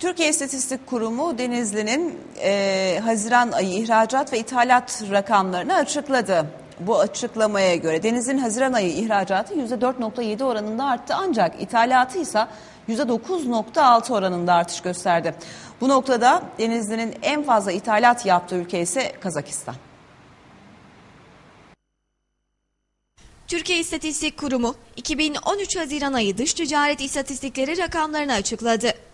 Türkiye İstatistik Kurumu Denizli'nin e, Haziran ayı ihracat ve ithalat rakamlarını açıkladı. Bu açıklamaya göre Denizli'nin Haziran ayı ihracatı %4.7 oranında arttı ancak ithalatı ise %9.6 oranında artış gösterdi. Bu noktada Denizli'nin en fazla ithalat yaptığı ülke ise Kazakistan. Türkiye İstatistik Kurumu 2013 Haziran ayı dış ticaret istatistikleri rakamlarını açıkladı.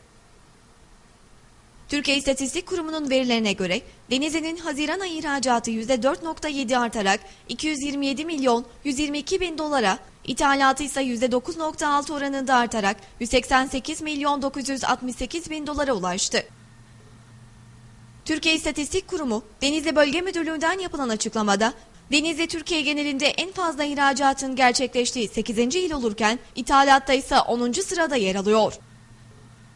Türkiye İstatistik Kurumu'nun verilerine göre Denizli'nin Haziran ayı ihracatı %4.7 artarak 227 milyon 122 bin dolara, ithalatı ise %9.6 oranında artarak 188 milyon 968 bin dolara ulaştı. Türkiye İstatistik Kurumu, Denizli Bölge Müdürlüğü'nden yapılan açıklamada, Denizli Türkiye genelinde en fazla ihracatın gerçekleştiği 8. il olurken, ithalatta ise 10. sırada yer alıyor.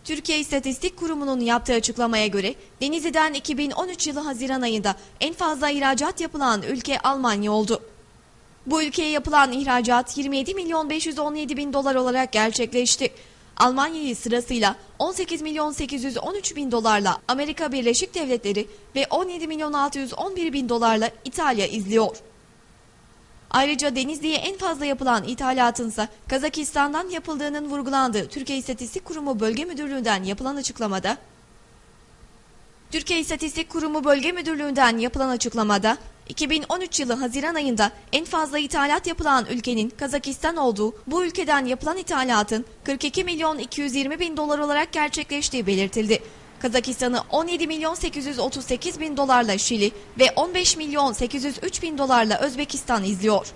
Türkiye İstatistik Kurumu'nun yaptığı açıklamaya göre Denizli'den 2013 yılı Haziran ayında en fazla ihracat yapılan ülke Almanya oldu. Bu ülkeye yapılan ihracat 27 milyon 517 bin dolar olarak gerçekleşti. Almanya'yı sırasıyla 18 milyon 813 bin dolarla Amerika Birleşik Devletleri ve 17 milyon 611 bin dolarla İtalya izliyor. Ayrıca Denizli'ye en fazla yapılan ithalatın ise Kazakistan'dan yapıldığının vurgulandığı Türkiye İstatistik Kurumu Bölge Müdürlüğü'nden yapılan açıklamada Türkiye İstatistik Kurumu Bölge Müdürlüğü'nden yapılan açıklamada 2013 yılı Haziran ayında en fazla ithalat yapılan ülkenin Kazakistan olduğu bu ülkeden yapılan ithalatın 42 milyon 220 bin dolar olarak gerçekleştiği belirtildi. Kazakistan'ı 17 milyon 838 bin dolarla Şili ve 15 milyon 803 bin dolarla Özbekistan izliyor.